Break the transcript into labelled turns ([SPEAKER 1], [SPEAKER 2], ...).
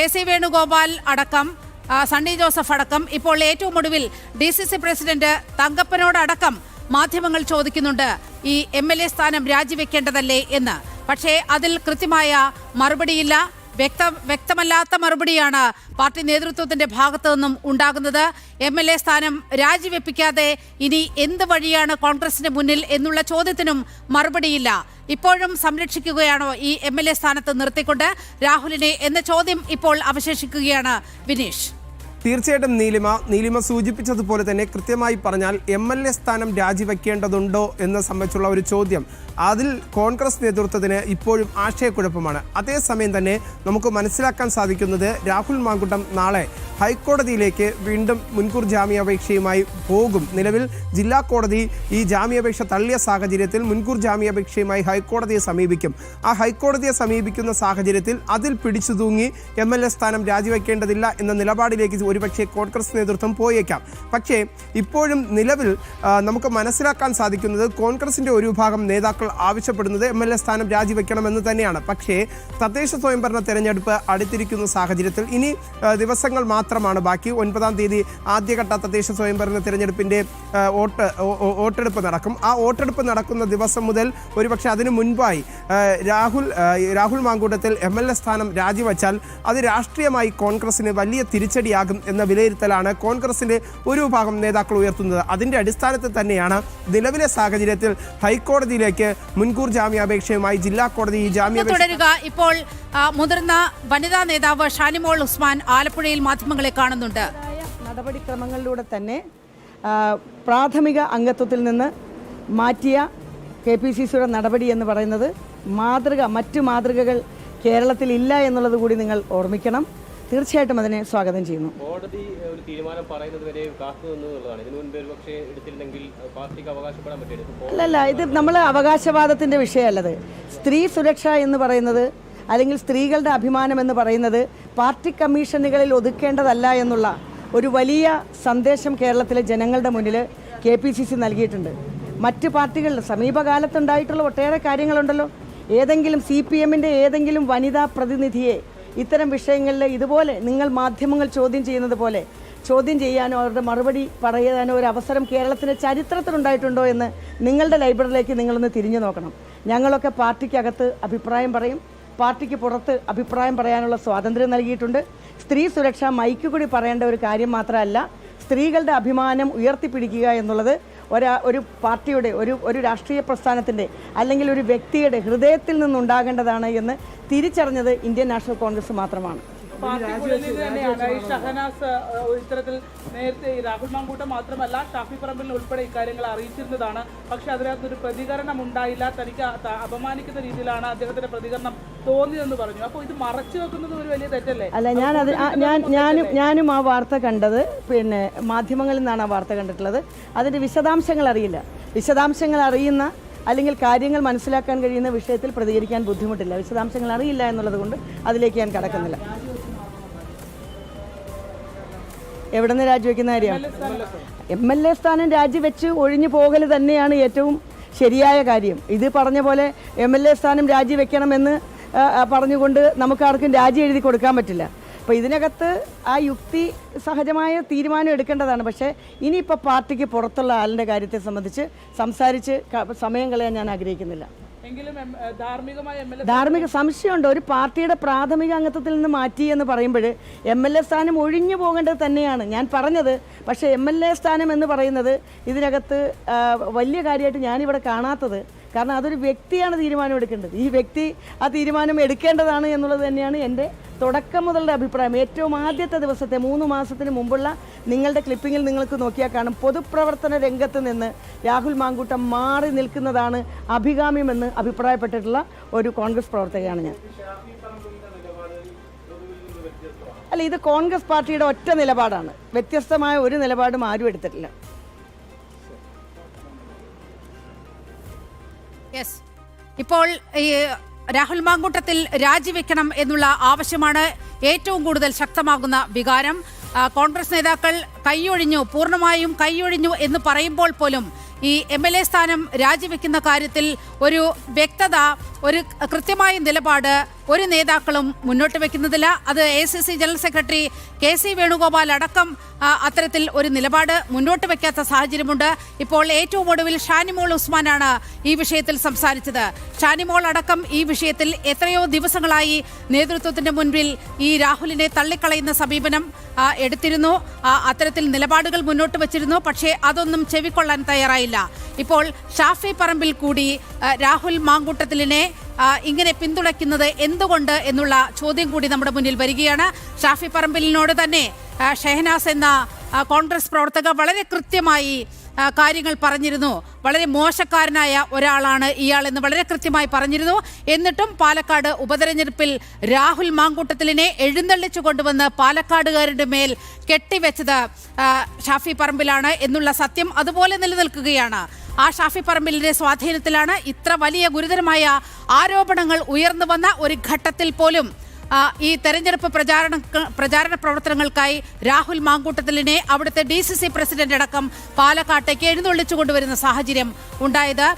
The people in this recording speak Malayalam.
[SPEAKER 1] കെ സി വേണുഗോപാൽ അടക്കം സണ്ണി ജോസഫ് അടക്കം. ഇപ്പോൾ ഏറ്റവും ഒടുവിൽ ഡി സി സി പ്രസിഡന്റ് തങ്കപ്പനോടടക്കം മാധ്യമങ്ങൾ ചോദിക്കുന്നുണ്ട്. ഈ എം എൽ എ സ്ഥാനം രാജിവെക്കേണ്ടതല്ലേ എന്ന്. പക്ഷേ അതിൽ കൃത്യമായ മറുപടിയില്ല. വ്യക്ത വ്യക്തമല്ലാത്ത മറുപടിയാണ് പാർട്ടി നേതൃത്വത്തിന്റെ ഭാഗത്തു നിന്നും ഉണ്ടാകുന്നത്. എം എൽ എ സ്ഥാനം രാജിവെപ്പിക്കാതെ ഇനി എന്ത് വഴിയാണ് കോൺഗ്രസിന് മുന്നിൽ എന്നുള്ള ചോദ്യത്തിനും മറുപടിയില്ല. ഇപ്പോഴും സംരക്ഷിക്കുകയാണോ ഈ എം എൽ എ സ്ഥാനത്ത് നിർത്തിക്കൊണ്ട് രാഹുലിനെ എന്ന ചോദ്യം ഇപ്പോൾ അവശേഷിക്കുകയാണ് വിനീഷ്.
[SPEAKER 2] തീർച്ചയായിട്ടും നീലിമ നീലിമ സൂചിപ്പിച്ചതുപോലെ തന്നെ കൃത്യമായി പറഞ്ഞാൽ എം എൽ എ സ്ഥാനം രാജിവെക്കേണ്ടതുണ്ടോ എന്ന് സംബന്ധിച്ചുള്ള ഒരു ചോദ്യം. അതിൽ കോൺഗ്രസ് നേതൃത്വത്തിന് ഇപ്പോഴും ആശയക്കുഴപ്പമാണ്. അതേസമയം തന്നെ നമുക്ക് മനസ്സിലാക്കാൻ സാധിക്കുന്നത് രാഹുൽ മാങ്കുട്ടം നാളെ ഹൈക്കോടതിയിലേക്ക് വീണ്ടും മുൻകൂർ ജാമ്യാപേക്ഷയുമായി പോകും. നിലവിൽ ജില്ലാ കോടതി ഈ ജാമ്യാപേക്ഷ തള്ളിയ സാഹചര്യത്തിൽ മുൻകൂർ ജാമ്യാപേക്ഷയുമായി ഹൈക്കോടതിയെ സമീപിക്കും. ആ ഹൈക്കോടതിയെ സമീപിക്കുന്ന സാഹചര്യത്തിൽ അതിൽ പിടിച്ചു തൂങ്ങി എം എൽ എ സ്ഥാനം രാജിവെക്കേണ്ടതില്ല എന്ന നിലപാടിലേക്ക് ഒരുപക്ഷെ കോൺഗ്രസ് നേതൃത്വം പോയേക്കാം. പക്ഷേ ഇപ്പോഴും നിലവിൽ നമുക്ക് മനസ്സിലാക്കാൻ സാധിക്കുന്നത് കോൺഗ്രസിന്റെ ഒരു വിഭാഗം നേതാക്കൾ ആവശ്യപ്പെടുന്നത് എം എൽ എ സ്ഥാനം രാജിവെക്കണമെന്ന് തന്നെയാണ്. പക്ഷേ തദ്ദേശ സ്വയംഭരണ തെരഞ്ഞെടുപ്പ് അടുത്തിരിക്കുന്ന സാഹചര്യത്തിൽ ഇനി ദിവസങ്ങൾ ദിവസങ്ങൾ മാത്രമാണ്. ബാക്കി ഒൻപതാം തീയതി ആദ്യഘട്ട തദ്ദേശ സ്വയംഭരണ തിരഞ്ഞെടുപ്പിന്റെ വോട്ട് വോട്ടെടുപ്പ് നടക്കും. ആ വോട്ടെടുപ്പ് നടക്കുന്ന ദിവസം മുതൽ ഒരുപക്ഷെ അതിനു മുൻപായി Rahul Rahul Mankoottathil M L A സ്ഥാനം രാജിവെച്ചാൽ അത് രാഷ്ട്രീയമായി കോൺഗ്രസിന് വലിയ തിരിച്ചടിയാകും എന്ന വിലയിരുത്തലാണ് കോൺഗ്രസിന്റെ ഒരു വിഭാഗം നേതാക്കൾ ഉയർത്തുന്നത്. അതിന്റെ അടിസ്ഥാനത്തിൽ തന്നെയാണ് നിലവിലെ സാഹചര്യത്തിൽ ഹൈക്കോടതിയിലേക്ക് മുൻകൂർ ജാമ്യാപേക്ഷയുമായി ജില്ലാ കോടതി ഈ ജാമ്യാപേക്ഷ
[SPEAKER 1] ഇപ്പോൾ മുതിർന്ന വനിതാ നേതാവ് ഷാനിമോൾ ഉസ്മാൻ ആലപ്പുഴയിൽ മാധ്യമങ്ങളെ കാണുന്നുണ്ട്.
[SPEAKER 3] നടപടിക്രമങ്ങളിലൂടെ തന്നെ പ്രാഥമിക അംഗത്വത്തിൽ നിന്ന് മാറ്റിയ കെ പി സി സിയുടെ നടപടി എന്ന് പറയുന്നത് മാതൃക മറ്റു മാതൃകകൾ കേരളത്തിൽ ഇല്ല എന്നുള്ളത് കൂടി നിങ്ങൾ ഓർമ്മിക്കണം. തീർച്ചയായിട്ടും അതിനെ സ്വാഗതം ചെയ്യുന്നു.
[SPEAKER 4] കോടതി ഒരു തീരുമാനം പറയുന്നത് വരെ കാത്തു എന്നുള്ളതാണ്. ഇതിനു മുൻപ് ഒരുപക്ഷെ എടുത്തില്ലെങ്കിൽ അഹ് പാർട്ടിക്ക് അവകാശപ്പെടാൻ പറ്റിയത്
[SPEAKER 3] അല്ലല്ല ഇത് നമ്മൾ അവകാശവാദത്തിന്റെ വിഷയമല്ലത്. സ്ത്രീ സുരക്ഷ എന്ന് പറയുന്നത് അല്ലെങ്കിൽ സ്ത്രീകളുടെ അഭിമാനം എന്ന് പറയുന്നത് പാർട്ടി കമ്മീഷനുകളിൽ ഒതുക്കേണ്ടതല്ല എന്നുള്ള ഒരു വലിയ സന്ദേശം കേരളത്തിലെ ജനങ്ങളുടെ മുന്നിൽ കെ പി സി സി നൽകിയിട്ടുണ്ട്. മറ്റ് പാർട്ടികളിൽ സമീപകാലത്തുണ്ടായിട്ടുള്ള ഒട്ടേറെ കാര്യങ്ങളുണ്ടല്ലോ. ഏതെങ്കിലും സി പി എമ്മിന്റെ ഏതെങ്കിലും വനിതാ പ്രതിനിധിയെ ഇത്തരം വിഷയങ്ങളിൽ ഇതുപോലെ നിങ്ങൾ മാധ്യമങ്ങൾ ചോദ്യം ചെയ്യുന്നത് പോലെ ചോദ്യം ചെയ്യാനോ അവരുടെ മറുപടി പറയാനോ ഒരു അവസരം കേരളത്തിന്റെ ചരിത്രത്തിലുണ്ടായിട്ടുണ്ടോ എന്ന് നിങ്ങളുടെ ലൈബ്രറിയിലേക്ക് നിങ്ങളൊന്ന് തിരിഞ്ഞു നോക്കണം. ഞങ്ങളൊക്കെ പാർട്ടിക്കകത്ത് അഭിപ്രായം പറയും. പാർട്ടിക്ക് പുറത്ത് അഭിപ്രായം പറയാനുള്ള സ്വാതന്ത്ര്യം നൽകിയിട്ടുണ്ട്. സ്ത്രീ സുരക്ഷ മൈക്ക് കൂടി പറയേണ്ട ഒരു കാര്യം മാത്രമല്ല സ്ത്രീകളുടെ അഭിമാനം ഉയർത്തിപ്പിടിക്കുക എന്നുള്ളത് ഒരാ ഒരു പാർട്ടിയുടെ ഒരു ഒരു രാഷ്ട്രീയ പ്രസ്ഥാനത്തിന്റെ അല്ലെങ്കിൽ ഒരു വ്യക്തിയുടെ ഹൃദയത്തിൽ നിന്നുണ്ടാകേണ്ടതാണ് എന്ന് തിരിച്ചറിഞ്ഞത് ഇന്ത്യൻ നാഷണൽ കോൺഗ്രസ് മാത്രമാണ്.
[SPEAKER 5] പാർട്ടിക്കുള്ളിൽ തന്നെയാണ് ഈ ഷഹനാസ് ഇത്തരത്തിൽ നേരത്തെ രാഹുൽ മാങ്കൂട്ടം മാത്രമല്ല ഷാഫി പറമ്പിൽ ഉൾപ്പെടെ ഇക്കാര്യങ്ങൾ അറിയിച്ചിരുന്നതാണ്. പക്ഷെ അതിനകത്തൊരു പ്രതികരണം ഉണ്ടായില്ല തനിക്ക് അപമാനിക്കുന്ന രീതിയിലാണ് അദ്ദേഹത്തിന്റെ പ്രതികരണം തോന്നിയതെന്ന് പറഞ്ഞു. അപ്പോൾ ഇത് മറച്ചു വെക്കുന്നത് ഒരു വലിയ തെറ്റല്ലേ?
[SPEAKER 3] അല്ല ഞാൻ അത് ഞാൻ ഞാനും ഞാനും ആ വാർത്ത കണ്ടത് പിന്നെ മാധ്യമങ്ങളിൽ നിന്നാണ് ആ വാർത്ത കണ്ടിട്ടുള്ളത്. അതിന്റെ വിശദാംശങ്ങൾ അറിയില്ല. വിശദാംശങ്ങൾ അറിയുന്ന അല്ലെങ്കിൽ കാര്യങ്ങൾ മനസ്സിലാക്കാൻ കഴിയുന്ന വിഷയത്തിൽ പ്രതികരിക്കാൻ ബുദ്ധിമുട്ടില്ല. വിശദാംശങ്ങൾ അറിയില്ല എന്നുള്ളത് കൊണ്ട് അതിലേക്ക് ഞാൻ കടക്കുന്നില്ല. എവിടെ നിന്ന് രാജിവെക്കുന്ന കാര്യം? എം എൽ എ സ്ഥാനം രാജിവെച്ച് ഒഴിഞ്ഞു പോകൽ തന്നെയാണ് ഏറ്റവും ശരിയായ കാര്യം. ഇത് പറഞ്ഞ പോലെ എം എൽ എ സ്ഥാനം രാജിവെക്കണമെന്ന് പറഞ്ഞുകൊണ്ട് നമുക്ക് ആർക്കും രാജി എഴുതി കൊടുക്കാൻ പറ്റില്ല. അപ്പോൾ ഇതിനകത്ത് ആ യുക്തി സഹജമായ തീരുമാനം എടുക്കേണ്ടതാണ്. പക്ഷേ ഇനിയിപ്പോൾ പാർട്ടിക്ക് പുറത്തുള്ള ആളിന്റെ കാര്യത്തെ സംബന്ധിച്ച് സംസാരിച്ച് സമയം കളയാൻ ഞാൻ ആഗ്രഹിക്കുന്നില്ല. ധാർമ്മിക സംശയമുണ്ട്. ഒരു പാർട്ടിയുടെ പ്രാഥമിക അംഗത്വത്തിൽ നിന്ന് മാറ്റി എന്ന് പറയുമ്പോൾ എം എൽ എ സ്ഥാനം ഒഴിഞ്ഞു പോകേണ്ടത് തന്നെയാണ്. ഞാൻ പറഞ്ഞത് പക്ഷേ എം എൽ എ സ്ഥാനം എന്ന് പറയുന്നത് ഇതിനകത്ത് വലിയ കാര്യമായിട്ട് ഞാനിവിടെ കാണാത്തത്. കാരണം അതൊരു വ്യക്തിയാണ് തീരുമാനം എടുക്കേണ്ടത് ഈ വ്യക്തി ആ തീരുമാനം എടുക്കേണ്ടതാണ് എന്നുള്ളത് തന്നെയാണ് എന്റെ തുടക്കം മുതലുള്ള അഭിപ്രായം. ഏറ്റവും ആദ്യത്തെ ദിവസത്തെ മൂന്ന് മാസത്തിന് മുമ്പുള്ള നിങ്ങളുടെ ക്ലിപ്പിങ്ങിൽ നിങ്ങൾക്ക് നോക്കിയാൽ കാണും. പൊതുപ്രവർത്തന രംഗത്ത് നിന്ന് രാഹുൽ മാങ്കൂട്ടം മാറി നിൽക്കുന്നതാണ് അഭികാമ്യമെന്ന് അഭിപ്രായപ്പെട്ടിട്ടുള്ള ഒരു കോൺഗ്രസ് പ്രവർത്തകയാണ് ഞാൻ. അല്ല ഇത് കോൺഗ്രസ് പാർട്ടിയുടെ ഒറ്റ നിലപാടാണ്. വ്യത്യസ്തമായ ഒരു നിലപാടും ആരും എടുത്തിട്ടില്ല.
[SPEAKER 1] ഇപ്പോൾ ഈ രാഹുൽ മാങ്കൂട്ടത്തിൽ രാജിവെക്കണം എന്നുള്ള ആവശ്യമാണ് ഏറ്റവും കൂടുതൽ ശക്തമാകുന്ന വികാരം. കോൺഗ്രസ് നേതാക്കൾ കൈയൊഴിഞ്ഞു പൂർണമായും കൈയൊഴിഞ്ഞു എന്ന് പറയുമ്പോൾ പോലും ഈ എം എൽ എ സ്ഥാനം രാജിവെക്കുന്ന കാര്യത്തിൽ ഒരു വ്യക്തത ഒരു കൃത്യമായ നിലപാട് ഒരു നേതാക്കളും മുന്നോട്ട് വെക്കുന്നതില്ല. അത് A C C general secretary K C Venugopal അടക്കം അത്തരത്തിൽ ഒരു നിലപാട് മുന്നോട്ട് വെക്കാത്ത സാഹചര്യമുണ്ട്. ഇപ്പോൾ ഏറ്റവും ഒടുവിൽ ഷാനിമോൾ ഉസ്മാനാണ് ഈ വിഷയത്തിൽ സംസാരിച്ചത്. ഷാനിമോൾ അടക്കം ഈ വിഷയത്തിൽ എത്രയോ ദിവസങ്ങളായി നേതൃത്വത്തിന്റെ മുൻപിൽ ഈ രാഹുലിനെ തള്ളിക്കളയുന്ന സമീപനം എടുത്തിരുന്നു. അത്തരത്തിൽ നിലപാടുകൾ മുന്നോട്ട് വച്ചിരുന്നു. പക്ഷേ അതൊന്നും ചെവിക്കൊള്ളാൻ തയ്യാറായില്ല. ഇപ്പോൾ ഷാഫി പറമ്പിൽ കൂടി രാഹുൽ മാങ്കൂട്ടത്തിലിനെ ഇങ്ങനെ പിന്തുണയ്ക്കുന്നത് എന്തുകൊണ്ട് എന്നുള്ള ചോദ്യം കൂടി നമ്മുടെ മുന്നിൽ വരികയാണ്. ഷാഫി പറമ്പിലിനോട് തന്നെ ഷെഹനാസ് എന്ന കോൺഗ്രസ് പ്രവർത്തക വളരെ കൃത്യമായി കാര്യങ്ങൾ പറഞ്ഞിരുന്നു. വളരെ മോശക്കാരനായ ഒരാളാണ് ഇയാൾ എന്ന് വളരെ കൃത്യമായി പറഞ്ഞിരുന്നു. എന്നിട്ടും പാലക്കാട് ഉപതെരഞ്ഞെടുപ്പിൽ രാഹുൽ മാങ്കൂട്ടത്തിലിനെ എഴുന്നള്ളിച്ചു കൊണ്ടുവന്ന് പാലക്കാടുകാരുടെ മേൽ കെട്ടിവെച്ചത് ഷാഫി പറമ്പിലാണ് എന്നുള്ള സത്യം അതുപോലെ നിലനിൽക്കുകയാണ്. ആ ഷാഫി പറമ്പിലിന്റെ സ്വാധീനത്തിലാണ് ഇത്ര വലിയ ഗുരുതരമായ ആരോപണങ്ങൾ ഉയർന്നു വന്ന ഒരു ഘട്ടത്തിൽ പോലും ഈ തെരഞ്ഞെടുപ്പ് പ്രചാരണ പ്രചാരണ പ്രവർത്തനങ്ങൾക്കായി രാഹുൽ മാങ്കൂട്ടത്തിലിനെ അവിടുത്തെ ഡി സി സി പ്രസിഡന്റ് അടക്കം പാലക്കാട്ടേക്ക് എഴുന്നള്ളിച്ചു കൊണ്ടുവരുന്ന സാഹചര്യം ഉണ്ടായത്.